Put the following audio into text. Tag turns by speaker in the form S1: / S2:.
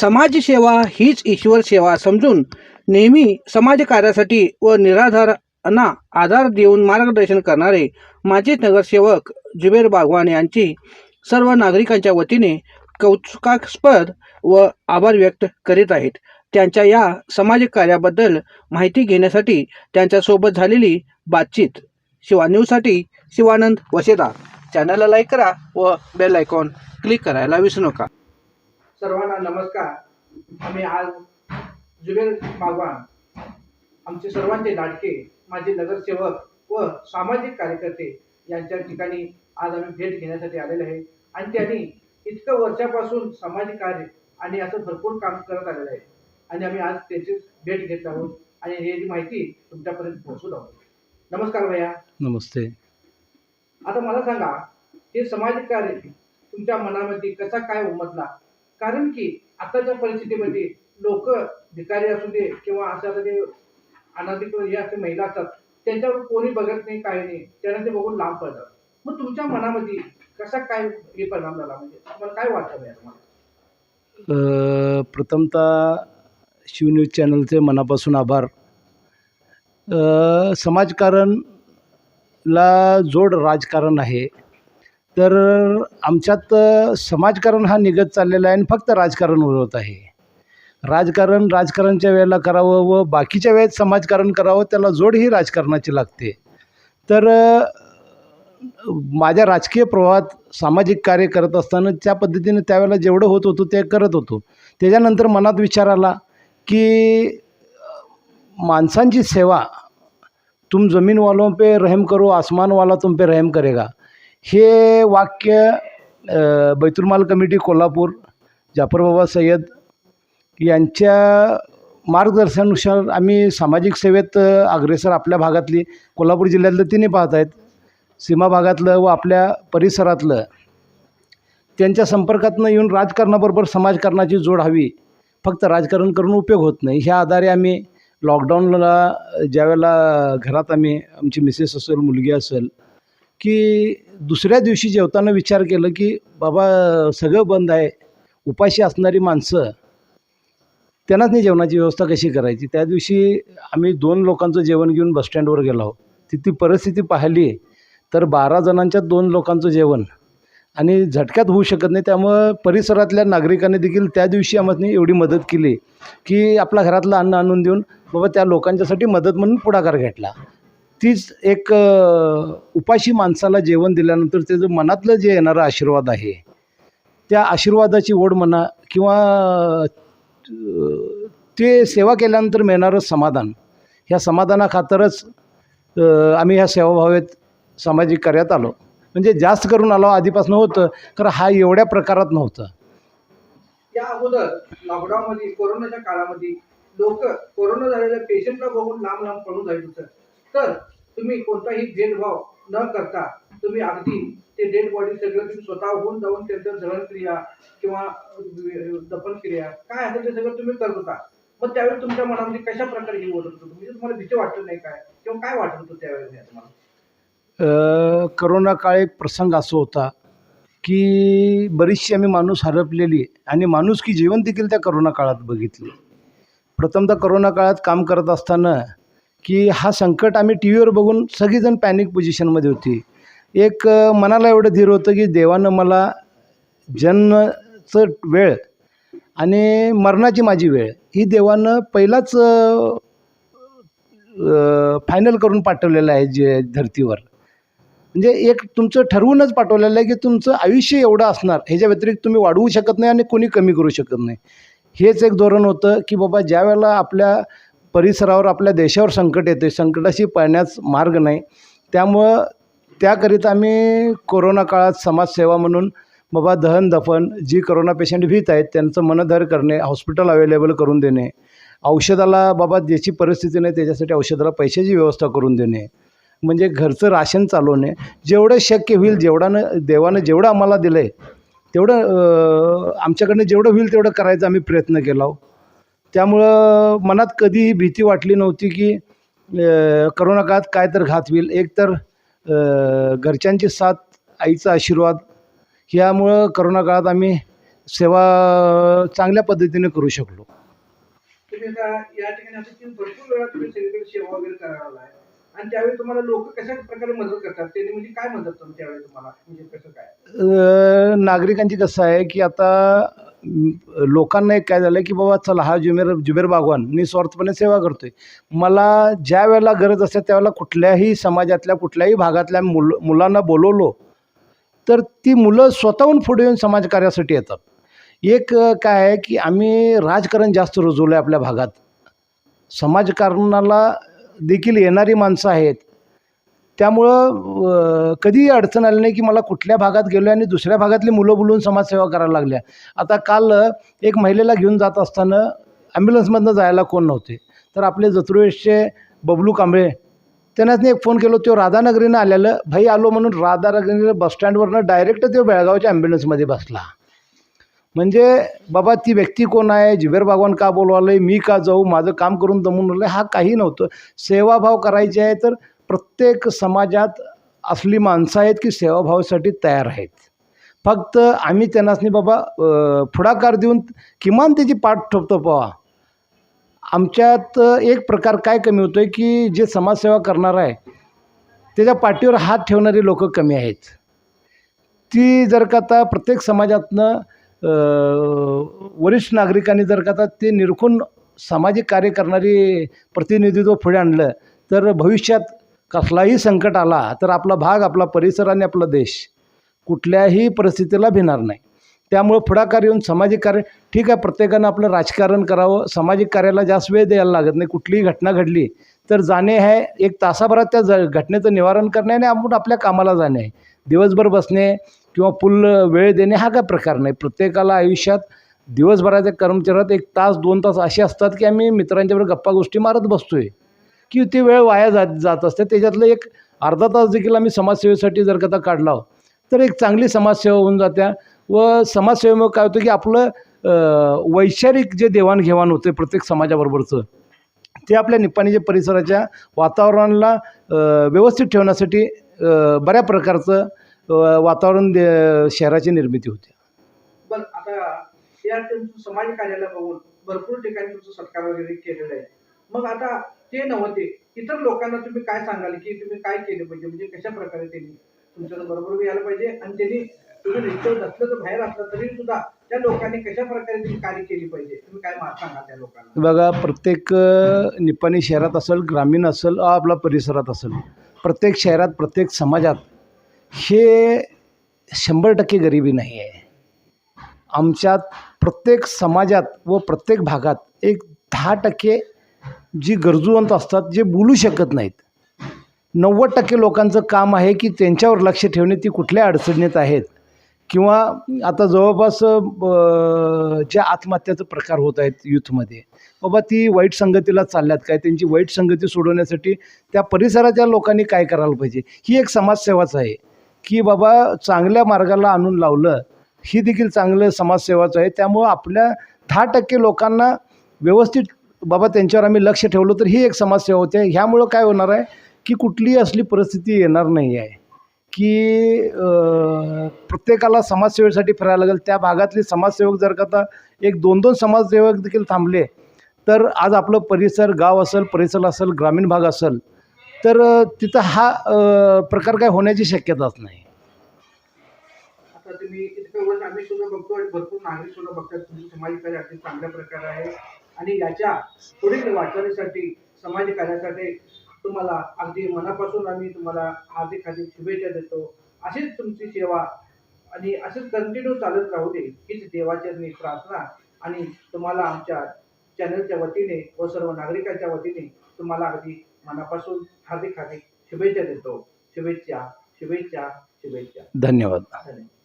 S1: समाजसेवा हीच ईश्वर सेवा समजून नेहमी समाजकार्यासाठी व निराधारांना आधार देऊन मार्गदर्शन करणारे माजी नगरसेवक जुबेर बागवान यांची सर्व नागरिकांच्या वतीने कौतुकास्पद व आभार व्यक्त करीत आहेत. त्यांच्या या समाजकार्याबद्दल माहिती घेण्यासाठी त्यांच्यासोबत झालेली बातचीत. शिवा न्यूजसाठी शिवानंद वसेदा. चॅनलला लाईक करा व बेल आयकॉन क्लिक करायला विसरू नका. सर्वांना नमस्कार. आम्ही आज जुबेर बागवान आमचे सर्वांचे लाडके माझे नगरसेवक व सामाजिक कार्यकर्ते यांच्या ठिकाणी आज आम्ही भेट घेण्यासाठी आलेले आहे. आणि त्यांनी इतकं वर्षापासून सामाजिक कार्य आणि असं भरपूर काम करत आलेलं आहे. आणि आम्ही आज त्याची भेट घेत आहोत आणि ही जी माहिती तुमच्यापर्यंत पोहोचवत आहोत. नमस्कार भैया.
S2: नमस्ते.
S1: आता मला सांगा हे सामाजिक कार्य तुमच्या मनामध्ये कसा काय उमटला? कारण की आताच्या परिस्थितीमध्ये लोक भिकारी असू दे किंवा असं आता ते अनाधिकृत हे असे महिला असतात त्यांच्यावर कोणी बघत नाही काही नाही. त्यांना ते बघून लांब पडतात मग तुमच्या मनामध्ये कसा काय हे परिणाम झाला? म्हणजे तुम्हाला काय वाटतं भैया तुम्हाला?
S2: अ, प्रथमतः शिव न्यूज चॅनलचे मनापासून आभार. समाजकारणला जोड राजकारण आहे. तर आमच्यात समाजकारण हा निघत चाललेला आहे आणि फक्त राजकारण उरवत आहे. राजकारण राजकारणच्या वेळेला करावं व बाकीच्या वेळेत समाजकारण करावं त्याला जोड ही राजकारणाची लागते. तर माझ्या राजकीय प्रवाहात सामाजिक कार्य करत असताना त्या पद्धतीने त्यावेळेला जेवढं होत होतं ते करत होतो. त्याच्यानंतर मनात विचार आला की माणसांची सेवा तुम जमीनवालों पे रहम करो आसमान वाला तुम पे रहम करेगा. हे वाक्य बैतुलमाल कमिटी कोल्हापूर जाफरबाबा सय्यद यांच्या मार्गदर्शनानुसार आम्ही सामाजिक सेवेत अग्रेसर आपल्या भागातली कोल्हापूर जिल्ह्यातलं तिन्ही पाहत आहेत सीमा भागातलं व आपल्या परिसरातलं त्यांच्या संपर्कातनं येऊन राजकारणाबरोबर समाजकारणाची जोड हवी. फक्त राजकारण करून उपयोग होत नाही. ह्या आधारे आम्ही लॉकडाऊनला ज्यावेळेला घरात आम्ही आमची मिसेस असेल मुलगी असेल की दुसऱ्या दिवशी जेवताना विचार केलं की बाबा सगळं बंद आहे. उपाशी असणारी माणसं त्यांनाच नाही जेवणाची व्यवस्था कशी करायची? त्या दिवशी आम्ही दोन लोकांचं जेवण घेऊन बसस्टँडवर गेलो तिथली परिस्थिती पाहिली तर बारा जणांच्या दोन लोकांचं जेवण आणि झटक्यात होऊ शकत नाही. त्यामुळं परिसरातल्या नागरिकांनी देखील त्या दिवशी आम्हाला एवढी मदत केली की आपल्या घरातलं अन्न आणून देऊन बाबा त्या लोकांच्यासाठी मदत म्हणून पुढाकार घेतला. तीच एक उपाशी माणसाला जेवण दिल्यानंतर त्याचं मनातलं जे येणारं आशीर्वाद आहे त्या आशीर्वादाची ओढ म्हणा किंवा ते सेवा केल्यानंतर मिळणारं समाधान ह्या समाधानाखातरच आम्ही ह्या सेवाभावेत सामाजिक कार्यात आलो. म्हणजे जास्त करून आलो आधीपासून होतं कारण हा एवढ्या प्रकारात नव्हतं.
S1: या अगोदर लॉकडाऊन मध्ये कोरोनाच्या काळामध्ये लोक कोरोना झालेल्या पेशंटला बघून लांब लांब पळून जायचं होतं. तर तुम्ही कोणताही भेदभाव न करता तुम्ही अगदी ते डेड बॉडी सगळं तुम्ही स्वतःहून जाऊन त्यांचं दहनक्रिया किंवा दफन क्रिया काय असेल ते सगळं तुम्ही करत होता. मग त्यावेळी तुमच्या मनामध्ये कशा प्रकारे हे होत होतं? म्हणजे तुम्हाला भीती वाटत नाही काय? किंवा काय वाटत होतं त्यावेळेस तुम्हाला
S2: करोना काळ एक प्रसंग असं होता की बरीचशी आम्ही माणूस हरपलेली आणि माणूस की जीवन देखील त्या करोना काळात बघितली. प्रथमतः करोना काळात काम करत असताना की हा संकट आम्ही टी व्हीवर बघून सगळीजण पॅनिक पोझिशनमध्ये होती. एक मनाला एवढं धीर होतं की देवानं मला जन्मचं वेळ आणि मरणाची माझी वेळ ही देवानं पहिलाच फायनल करून पाठवलेलं आहे जे धर्तीवर. म्हणजे एक तुमचं ठरवूनच पाठवलेलं आहे की तुमचं आयुष्य एवढं असणार ह्याच्या व्यतिरिक्त तुम्ही वाढवू शकत नाही आणि कोणी कमी करू शकत नाही. हेच एक धोरण होतं की बाबा ज्या वेळेला आपल्या परिसरावर आपल्या देशावर संकट येते संकटाशी पाळण्यास मार्ग नाही त्यामुळं त्याकरिता आम्ही कोरोना काळात समाजसेवा म्हणून बाबा दहन दफन जी करोना पेशंट भीत आहेत त्यांचं मनधर करणे हॉस्पिटल अवेलेबल करून देणे औषधाला बाबा ज्याची परिस्थिती नाही त्याच्यासाठी औषधाला पैशाची व्यवस्था करून देणे म्हणजे घरचं राशन चालवणे जेवढं शक्य होईल जेवढानं देवानं जेवढं आम्हाला दिलं आहे तेवढं आमच्याकडनं जेवढं होईल तेवढं करायचा आम्ही प्रयत्न केला हो. त्यामुळं मनात कधीही भीती वाटली नव्हती की करोना काळात काय तर घात होईल. एकतर अ, घरच्यांची साथ आईचा आशीर्वाद ह्यामुळं करोना काळात आम्ही सेवा चांगल्या पद्धतीने करू शकलो.
S1: तुम्ही आता या ठिकाणी भरपूर वेळा तुम्ही सगळीकडे सेवा वगैरे करायला आणि त्यावेळी तुम्हाला लोक कशा प्रकारे मदत करतात? त्यांनी म्हणजे काय मदत करतात त्यावेळी तुम्हाला? म्हणजे कसं काय?
S2: नागरिकांची कसं आहे की आता लोकांना एक काय झालं की बाबा चला हा जुमेर जुबेर बागवान निस्वार्थपणे सेवा करतोय. मला ज्या वेळेला गरज असते त्यावेळेला कुठल्याही समाजातल्या कुठल्याही भागातल्या मुल मुलांना बोलवलो तर ती मुलं स्वतःहून पुढे येऊन समाजकार्यासाठी येतात. एक काय आहे की आम्ही राजकारण जास्त रुजवलं आहे आपल्या भागात. समाजकारणाला देखील येणारी माणसं आहेत. त्यामुळं कधीही अडचण आली नाही की मला कुठल्या भागात गेलो आणि दुसऱ्या भागातली मुलं बोलून समाजसेवा करायला लागल्या. आता काल एक महिलेला घेऊन जात असताना ॲम्ब्युलन्समधनं जायला कोण नव्हते. तर आपले जत्रुवेशचे बबलू कांबळे त्यांनाच एक फोन केलो तो राधानगरीनं आलेलं भाई आलो म्हणून राधानगरी बसस्टँडवरनं डायरेक्ट तो बेळगावच्या ॲम्ब्युलन्समध्ये बसला. म्हणजे बाबा ती व्यक्ती कोण आहे? जिबेर भगवान का बोलवालं आहे मी का जाऊ? माझं काम करून दमून राहिलं हा काही नव्हतं. सेवाभाव करायचे आहे तर प्रत्येक समाजात असली माणसं आहेत की सेवाभावासाठी तयार आहेत. फक्त आम्ही त्यांनासनी बाबा पुढाकार देऊन किमान त्याची पाठ ठोपतो पवा आमच्यात एक प्रकार काय कमी होतो आहे की जे समाजसेवा करणार आहे त्याच्या पाठीवर हात ठेवणारी लोक कमी आहेत. ती जर का आता प्रत्येक समाजातनं वरिष्ठ नागरिकांनी जर का ते निरखून सामाजिक कार्य करणारी प्रतिनिधित्व पुढे आणलं तर भविष्यात कसलाही संकट आला तर आपला भाग आपला परिसर आणि आपला देश कुठल्याही परिस्थितीला भिणार नाही. त्यामुळं पुढाकार येऊन सामाजिक कार्य ठीक आहे प्रत्येकानं आपलं राजकारण करावं सामाजिक कार्याला जास्त वेळ द्यायला लागत नाही कुठलीही घटना घडली तर जाणे आहे एक तासाभरात त्या ज घटनेचं निवारण करणे आणि आपण आपल्या कामाला जाणे. आहे दिवसभर बसणे किंवा फुल वेळ देणे हा काय प्रकार नाही. प्रत्येकाला आयुष्यात दिवसभराच्या कर्मचाऱ्यात एक तास दोन तास असे असतात की आम्ही मित्रांच्याबरोबर गप्पा गोष्टी मारत बसतो आहे की ती वेळ वाया जात जात असते. त्याच्यातलं एक अर्धा तास देखील आम्ही समाजसेवेसाठी जर का काढला तर एक चांगली समाजसेवा होऊन जात्या व समाजसेवेमुळे काय होतं की आपलं वैचारिक जे देवाणघेवाण होते प्रत्येक समाजाबरोबरचं ते आपल्या निपाणीच्या परिसराच्या वातावरणाला व्यवस्थित ठेवण्यासाठी बऱ्या प्रकारचं वातावरण दे शहराची निर्मिती होते.
S1: पण आता या तुमचं समाज कार्याला बघून भरपूर ठिकाणी तुमचं सत्कार वगैरे केलेलं आहे. मग आता ते नव्हते इतर लोकांना तुम्ही काय सांगाल की तुम्ही काय केलं पाहिजे? म्हणजे कशा प्रकारे त्यांनी तुमच्या बरोबर यायला पाहिजे? आणि त्यांनी तुम्ही रिक्त नसलं तर बाहेर असलं तरी सुद्धा त्या लोकांनी कशा प्रकारे त्यांनी कार्य केली पाहिजे? तुम्ही काय मा- सांगा त्या लोकांना?
S2: बघा प्रत्येक अ, निपाणी शहरात असेल ग्रामीण असेल आपला परिसरात असेल प्रत्येक शहरात प्रत्येक समाजात हे शंभर टक्के गरिबी नाही आहे. आमच्यात प्रत्येक समाजात व प्रत्येक भागात एक दहा टक्के जी गरजूवंत असतात जे बोलू शकत नाहीत. नव्वद टक्के लोकांचं काम आहे की त्यांच्यावर लक्ष ठेवणे ती कुठल्या अडचणीत आहेत? किंवा आता जवळपास ज्या आत्महत्याचे प्रकार होत आहेत यूथमध्ये बाबा ती वाईट संगतीला चालल्यात काय? त्यांची वाईट संगती सोडवण्यासाठी त्या परिसराच्या लोकांनी काय करायला पाहिजे? ही एक समाजसेवाच आहे. की बाबा चांगल्या मार्गाला आणून लावलं ही देखील चांगलं समाजसेवाचं आहे. त्यामुळं आपल्या दहा टक्के लोकांना व्यवस्थित बाबा त्यांच्यावर आम्ही लक्ष ठेवलं तर ही एक समाजसेवा होते. ह्यामुळं काय होणार आहे की कुठलीही असली परिस्थिती येणार नाही आहे. की प्रत्येकाला समाजसेवेसाठी फिरायला लागेल. त्या भागातले समाजसेवक जर का एक दोन दोन समाजसेवक देखील थांबले तर आज आपलं परिसर गाव असेल परिसर असेल ग्रामीण भाग असेल तर तिथं हा प्रकार काय होण्याची शक्यताच नाही.
S1: आता तुम्ही इतकं वर्ष आम्ही सुद्धा बघतो आणि भरपूर नागरिक सुद्धा बघतात तुमची समाज अगदी चांगल्या प्रकारे आहे. आणि याच्या पुढील वाटचालीसाठी समाज कार्यासाठी तुम्हाला अगदी मनापासून आम्ही तुम्हाला हार्दिक हार्दिक शुभेच्छा देतो. अशीच तुमची सेवा आणि असंच कंटिन्यू चालत राहू दे हीच देवाचरणी प्रार्थना आणि तुम्हाला आमच्या चॅनलच्या वतीने व सर्व नागरिकांच्या वतीने तुम्हाला अगदी मनापासून हार्दिक हार्दिक शुभेच्छा देतो. शुभेच्छा शुभेच्छा शुभेच्छा.
S2: धन्यवाद.
S1: धन्यवाद.